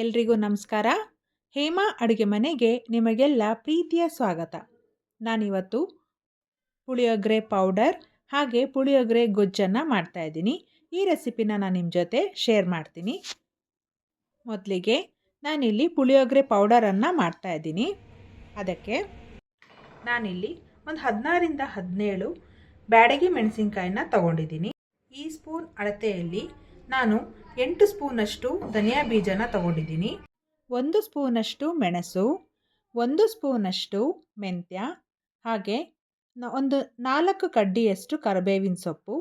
ಎಲ್ರಿಗೂ ನಮಸ್ಕಾರ. ಹೇಮಾ ಅಡುಗೆ ಮನೆಗೆ ನಿಮಗೆಲ್ಲ ಪ್ರೀತಿಯ ಸ್ವಾಗತ. ನಾನಿವತ್ತು ಪುಳಿಯೋಗರೆ ಪೌಡರ್ ಹಾಗೆ ಪುಳಿಯೋಗರೆ ಗೊಜ್ಜನ್ನು ಮಾಡ್ತಾಯಿದ್ದೀನಿ ಈ ರೆಸಿಪಿನ ನಾನು ನಿಮ್ಮ ಜೊತೆ ಶೇರ್ ಮಾಡ್ತೀನಿ. ಮೊದಲಿಗೆ ನಾನಿಲ್ಲಿ ಪುಳಿಯೋಗರೆ ಪೌಡರನ್ನು ಮಾಡ್ತಾಯಿದ್ದೀನಿ ಅದಕ್ಕೆ ನಾನಿಲ್ಲಿ ಒಂದು ಹದಿನಾರಿಂದ ಹದಿನೇಳು ಬ್ಯಾಡಗಿ ಮೆಣಸಿನ್ಕಾಯನ್ನ ತಗೊಂಡಿದ್ದೀನಿ. ಈ ಸ್ಪೂನ್ ಅಳತೆಯಲ್ಲಿ ನಾನು ಎಂಟು ಸ್ಪೂನಷ್ಟು ಧನಿಯಾ ಬೀಜನ ತಗೊಂಡಿದ್ದೀನಿ. ಒಂದು ಸ್ಪೂನಷ್ಟು ಮೆಣಸು ಒಂದು ಸ್ಪೂನಷ್ಟು ಮೆಂತ್ಯ ಹಾಗೆ ಒಂದು ನಾಲ್ಕು ಕಡ್ಡಿಯಷ್ಟು ಕರಿಬೇವಿನ ಸೊಪ್ಪು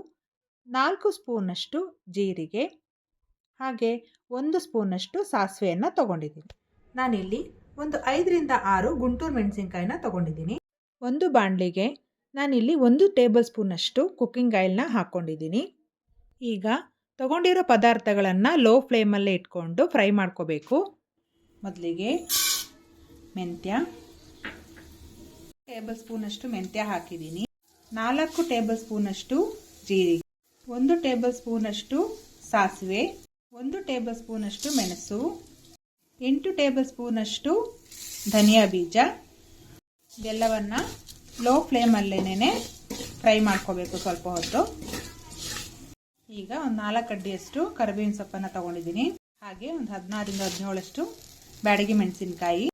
ನಾಲ್ಕು ಸ್ಪೂನಷ್ಟು ಜೀರಿಗೆ ಹಾಗೆ ಒಂದು ಸ್ಪೂನಷ್ಟು ಸಾಸಿವೆಯನ್ನು ತಗೊಂಡಿದ್ದೀನಿ. ನಾನಿಲ್ಲಿ ಒಂದು ಐದರಿಂದ ಆರು ಗುಂಟೂರು ಮೆಣಸಿನ್ಕಾಯಿನ ತಗೊಂಡಿದ್ದೀನಿ. ಒಂದು ಬಾಣಲಿಗೆ ನಾನಿಲ್ಲಿ ಒಂದು ಟೇಬಲ್ ಸ್ಪೂನಷ್ಟು ಕುಕ್ಕಿಂಗ್ ಆಯಿಲ್ನ ಹಾಕ್ಕೊಂಡಿದ್ದೀನಿ ಈಗ ತಗೊಂಡಿರೋ ಪದಾರ್ಥಗಳನ್ನು ಲೋ ಫ್ಲೇಮಲ್ಲೇ ಇಟ್ಕೊಂಡು ಫ್ರೈ ಮಾಡ್ಕೋಬೇಕು. ಮೊದಲಿಗೆ ಮೆಂತ್ಯ ಟೇಬಲ್ ಸ್ಪೂನಷ್ಟು ಮೆಂತ್ಯ ಹಾಕಿದ್ದೀನಿ. ನಾಲ್ಕು ಟೇಬಲ್ ಸ್ಪೂನಷ್ಟು ಜೀರಿಗೆ, ಒಂದು ಟೇಬಲ್ ಸ್ಪೂನಷ್ಟು ಸಾಸಿವೆ, ಒಂದು ಟೇಬಲ್ ಸ್ಪೂನಷ್ಟು ಮೆಣಸು, ಎಂಟು ಟೇಬಲ್ ಸ್ಪೂನಷ್ಟು ಧನಿಯಾ ಬೀಜ. ಇದೆಲ್ಲವನ್ನು ಲೋ ಫ್ಲೇಮಲ್ಲೇನೆ ಫ್ರೈ ಮಾಡ್ಕೋಬೇಕು ಸ್ವಲ್ಪ ಹೊತ್ತು. ಈಗ ಒಂದು ನಾಲ್ಕು ಅಡ್ಡಿಯಷ್ಟು ಕರಿಬೇವಿನ ಸೊಪ್ಪನ್ನು ತಗೊಂಡಿದ್ದೀನಿ. ಹಾಗೆ ಒಂದು ಹದಿನಾರರಿಂದ ಹದಿನೇಳಷ್ಟು ಬ್ಯಾಡಗಿ ಮೆಣಸಿನಕಾಯಿ.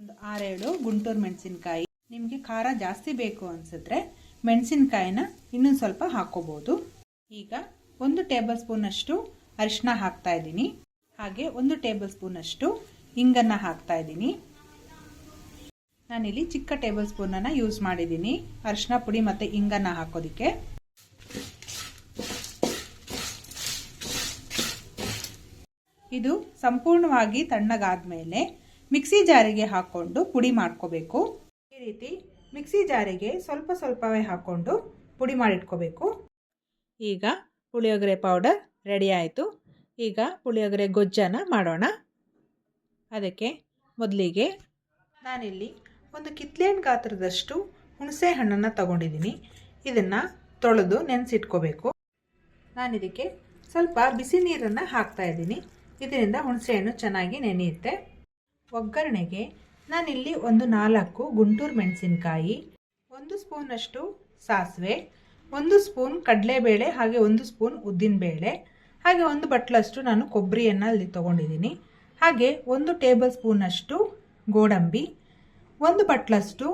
ಒಂದು ಆರೇಳು ಗುಂಟೂರು ಮೆಣಸಿನಕಾಯಿ. ನಿಮಗೆ ಖಾರ ಜಾಸ್ತಿ ಬೇಕು ಅನಿಸಿದ್ರೆ ಮೆಣಸಿನಕಾಯಿನ ಇನ್ನೊಂದು ಸ್ವಲ್ಪ ಹಾಕೋಬಹುದು ಈಗ ಒಂದು ಟೇಬಲ್ ಸ್ಪೂನಷ್ಟು ಅರಿಶಿನ ಹಾಕ್ತಾ ಇದ್ದೀನಿ. ಹಾಗೆ ಒಂದು ಟೇಬಲ್ ಸ್ಪೂನಷ್ಟು ಇಂಗನ್ನು ಹಾಕ್ತಾ ಇದ್ದೀನಿ. ನಾನಿಲ್ಲಿ ಚಿಕ್ಕ ಟೇಬಲ್ ಸ್ಪೂನನ್ನು ಯೂಸ್ ಮಾಡಿದ್ದೀನಿ. ಅರಿಶಿನ ಪುಡಿ ಮತ್ತು ಇಂಗನ್ನ ಹಾಕೋದಕ್ಕೆ. ಇದು ಸಂಪೂರ್ಣವಾಗಿ ತಣ್ಣಗಾದ್ಮೇಲೆ ಮಿಕ್ಸಿ ಜಾರಿಗೆ ಹಾಕ್ಕೊಂಡು ಪುಡಿ ಮಾಡ್ಕೋಬೇಕು. ಈ ರೀತಿ ಮಿಕ್ಸಿ ಜಾರಿಗೆ ಸ್ವಲ್ಪ ಸ್ವಲ್ಪವೇ ಹಾಕೊಂಡು ಪುಡಿ ಮಾಡಿಟ್ಕೋಬೇಕು. ಈಗ ಪುಳಿಯೋಗರೆ ಪೌಡರ್ ರೆಡಿ ಆಯಿತು. ಈಗ ಪುಳಿಯೋಗರೆ ಗೊಜ್ಜನ್ನು ಮಾಡೋಣ. ಅದಕ್ಕೆ ಮೊದಲಿಗೆ ನಾನಿಲ್ಲಿ ಒಂದು ಕಿತ್ಲೆಹಣ್ಣು ಗಾತ್ರದಷ್ಟು ಹುಣಸೆ ಹಣ್ಣನ್ನು ತಗೊಂಡಿದ್ದೀನಿ. ಇದನ್ನು ತೊಳೆದು ನೆನೆಸಿಟ್ಕೋಬೇಕು. ನಾನು ಇದಕ್ಕೆ ಸ್ವಲ್ಪ ಬಿಸಿ ನೀರನ್ನು ಹಾಕ್ತಾ ಇದ್ದೀನಿ. ಇದರಿಂದ ಹುಣಸೆಹಣ್ಣು ಚೆನ್ನಾಗಿ ನೆನೆಯುತ್ತೆ. ಒಗ್ಗರಣೆಗೆ ನಾನಿಲ್ಲಿ ಒಂದು ನಾಲ್ಕು ಗುಂಟೂರು ಮೆಣಸಿನಕಾಯಿ, ಒಂದು ಸ್ಪೂನಷ್ಟು ಸಾಸಿವೆ, ಒಂದು ಸ್ಪೂನ್ ಕಡಲೆಬೇಳೆ, ಹಾಗೆ ಒಂದು ಸ್ಪೂನ್ ಉದ್ದಿನಬೇಳೆ, ಹಾಗೆ ಒಂದು ಬಟ್ಲಷ್ಟು ನಾನು ಕೊಬ್ಬರಿಯನ್ನು ಅಲ್ಲಿ ತೊಗೊಂಡಿದ್ದೀನಿ. ಹಾಗೆ ಒಂದು ಟೇಬಲ್ ಸ್ಪೂನಷ್ಟು ಗೋಡಂಬಿ ಒಂದು ಬಟ್ಲಷ್ಟು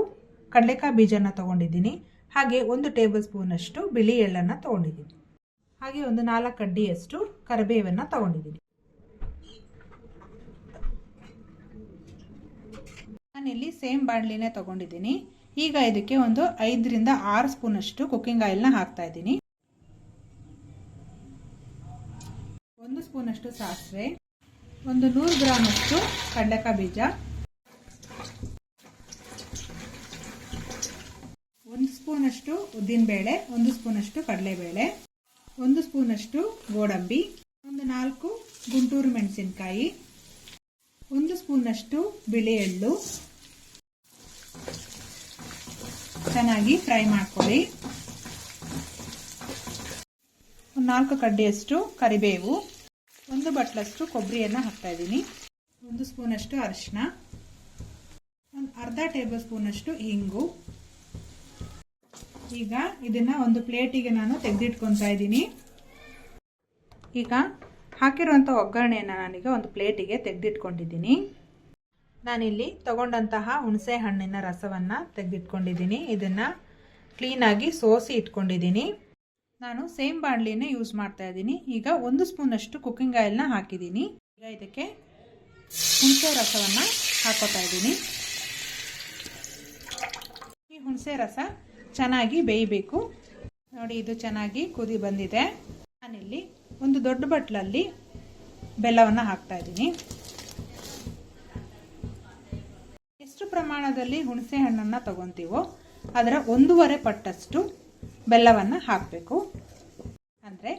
ಕಡಲೆಕಾಯಿ ಬೀಜನ ತೊಗೊಂಡಿದ್ದೀನಿ. ಹಾಗೆ ಒಂದು ಟೇಬಲ್ ಸ್ಪೂನಷ್ಟು ಬಿಳಿ ಎಳ್ಳನ್ನು ತೊಗೊಂಡಿದ್ದೀನಿ. ಹಾಗೆ ಒಂದು ನಾಲ್ಕು ಅಡ್ಡಿಯಷ್ಟು ಕರಿಬೇವನ್ನು ತೊಗೊಂಡಿದ್ದೀನಿ. ನಾನಿಲ್ಲಿ ಸೇಮ್ ಬಾಣಲಿನೇ ತೊಗೊಂಡಿದ್ದೀನಿ. ಈಗ ಇದಕ್ಕೆ ಒಂದು ಐದರಿಂದ ಆರು ಸ್ಪೂನಷ್ಟು ಕುಕ್ಕಿಂಗ್ ಆಯಿಲ್ನ ಹಾಕ್ತಾ ಇದ್ದೀನಿ. ಒಂದು ಸ್ಪೂನಷ್ಟು ಸಾಸಿವೆ, ಒಂದು ನೂರು ಗ್ರಾಮಷ್ಟು ಕಡಲೆಕಾಯಿ ಬೀಜ ಒಂದು ಸ್ಪೂನಷ್ಟು ಉದ್ದಿನಬೇಳೆ ಒಂದು ಸ್ಪೂನಷ್ಟು ಕಡಲೆಬೇಳೆ, ಒಂದು ಸ್ಪೂನಷ್ಟು ಗೋಡಂಬಿ, ಒಂದು ನಾಲ್ಕು ಗುಂಟೂರು ಮೆಣಸಿನಕಾಯಿ, ಒಂದು ಸ್ಪೂನಷ್ಟು ಬಿಳಿ ಎಳ್ಳು ಚೆನ್ನಾಗಿ ಫ್ರೈ ಮಾಡ್ಕೊಳ್ಳಿ. ಒಂದು ನಾಲ್ಕು ಕಡ್ಡಿಯಷ್ಟು ಕರಿಬೇವು, ಒಂದು ಬಟ್ಲಷ್ಟು ಕೊಬ್ಬರಿಯನ್ನು ಹಾಕ್ತಾ ಇದ್ದೀನಿ. ಒಂದು ಸ್ಪೂನಷ್ಟು ಅರಿಶಿನ ಒಂದು ಅರ್ಧ ಟೇಬಲ್ ಸ್ಪೂನಷ್ಟು ಹಿಂಗು ಈಗ ಇದನ್ನು ಒಂದು ಪ್ಲೇಟಿಗೆ ನಾನು ತೆಗೆದಿಟ್ಕೊತಾ ಇದ್ದೀನಿ. ಈಗ ಹಾಕಿರುವಂಥ ಒಗ್ಗರಣೆಯನ್ನು ನಾನೀಗ ಒಂದು ಪ್ಲೇಟಿಗೆ ತೆಗೆದಿಟ್ಕೊಂಡಿದ್ದೀನಿ. ನಾನಿಲ್ಲಿ ತಗೊಂಡಂತಹ ಹುಣಸೆ ಹಣ್ಣಿನ ರಸವನ್ನು ತೆಗೆದಿಟ್ಕೊಂಡಿದ್ದೀನಿ. ಇದನ್ನು ಕ್ಲೀನಾಗಿ ಸೋಸಿ ಇಟ್ಕೊಂಡಿದ್ದೀನಿ. ನಾನು ಸೇಮ್ ಬಾಣಲಿನೇ ಯೂಸ್ ಮಾಡ್ತಾ ಇದ್ದೀನಿ. ಈಗ ಒಂದು ಸ್ಪೂನಷ್ಟು ಕುಕ್ಕಿಂಗ್ ಆಯಿಲ್ನ ಹಾಕಿದ್ದೀನಿ. ಈಗ ಇದಕ್ಕೆ ಹುಣಸೆ ರಸವನ್ನು ಹಾಕೋತಾ ಇದ್ದೀನಿ. ಈ ಹುಣಸೆ ರಸ ಚೆನ್ನಾಗಿ ಬೇಯಬೇಕು. ನೋಡಿ, ಇದು ಚೆನ್ನಾಗಿ ಕುದಿ ಬಂದಿದೆ. ನಾನಿಲ್ಲಿ ಒಂದು ದೊಡ್ಡ ಬಟ್ಲಲ್ಲಿ ಬೆಲ್ಲವನ್ನು ಹಾಕ್ತಾ ಇದ್ದೀನಿ. ಎಷ್ಟು ಪ್ರಮಾಣದಲ್ಲಿ ಹುಣಸೆ ಹಣ್ಣನ್ನು ತಗೊತೀವೋ ಅದರ ಒಂದೂವರೆ ಪಟ್ಟಷ್ಟು ಬೆಲ್ಲವನ್ನು ಹಾಕಬೇಕು. ಅಂದರೆ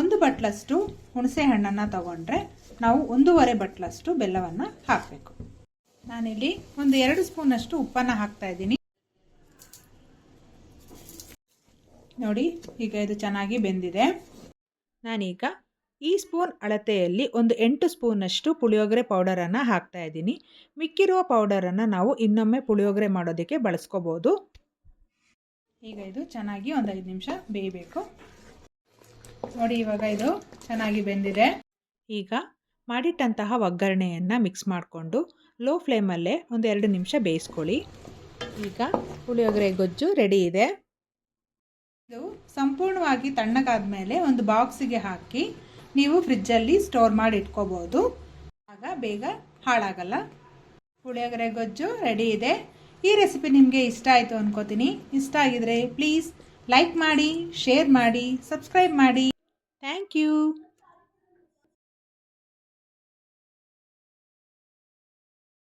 ಒಂದು ಬಟ್ಲಷ್ಟು ಹುಣಸೆ ಹಣ್ಣನ್ನು ತಗೊಂಡ್ರೆ ನಾವು ಒಂದೂವರೆ ಬಟ್ಲಷ್ಟು ಬೆಲ್ಲವನ್ನು ಹಾಕಬೇಕು. ನಾನಿಲ್ಲಿ ಒಂದು ಎರಡು ಸ್ಪೂನಷ್ಟು ಉಪ್ಪನ್ನು ಹಾಕ್ತಾ ಇದ್ದೀನಿ. ನೋಡಿ, ಈಗ ಇದು ಚೆನ್ನಾಗಿ ಬೆಂದಿದೆ. ನಾನೀಗ ಈ ಸ್ಪೂನ್ ಅಳತೆಯಲ್ಲಿ ಒಂದು ಎಂಟು ಸ್ಪೂನಷ್ಟು ಪುಳಿಯೋಗರೆ ಪೌಡರನ್ನು ಹಾಕ್ತಾ ಇದ್ದೀನಿ. ಮಿಕ್ಕಿರುವ ಪೌಡರನ್ನು ನಾವು ಇನ್ನೊಮ್ಮೆ ಪುಳಿಯೋಗರೆ ಮಾಡೋದಕ್ಕೆ ಬಳಸ್ಕೋಬೋದು. ಈಗ ಇದು ಚೆನ್ನಾಗಿ ಒಂದು ಐದು ನಿಮಿಷ ಬೇಯಬೇಕು. ನೋಡಿ, ಇವಾಗ ಇದು ಚೆನ್ನಾಗಿ ಬೆಂದಿದೆ. ಈಗ ಮಾಡಿಟ್ಟಂತಹ ಒಗ್ಗರಣೆಯನ್ನು ಮಿಕ್ಸ್ ಮಾಡಿಕೊಂಡು ಲೋ ಫ್ಲೇಮಲ್ಲೇ ಒಂದು ಎರಡು ನಿಮಿಷ ಬೇಯಿಸ್ಕೊಳ್ಳಿ. ಈಗ ಪುಳಿಯೋಗರೆ ಗೊಜ್ಜು ರೆಡಿ ಇದೆ. ಇದು ಸಂಪೂರ್ಣವಾಗಿ ತಣ್ಣಗಾದ ಮೇಲೆ ಒಂದು ಬಾಕ್ಸಿಗೆ ಹಾಕಿ ನೀವು ಫ್ರಿಜ್ಜಲ್ಲಿ ಸ್ಟೋರ್ ಮಾಡಿ ಇಟ್ಕೋಬೋದು. ಆಗ ಬೇಗ ಹಾಳಾಗಲ್ಲ. ಪುಳಿಯೋಗರೆ, ಗೊಜ್ಜು ರೆಡಿ ಇದೆ. ಈ ರೆಸಿಪಿ ನಿಮಗೆ ಇಷ್ಟ ಆಯಿತು ಅನ್ಕೋತೀನಿ. ಇಷ್ಟ ಆಗಿದರೆ ಪ್ಲೀಸ್ ಲೈಕ್ ಮಾಡಿ, ಶೇರ್ ಮಾಡಿ, ಸಬ್ಸ್ಕ್ರೈಬ್ ಮಾಡಿ. Thank you.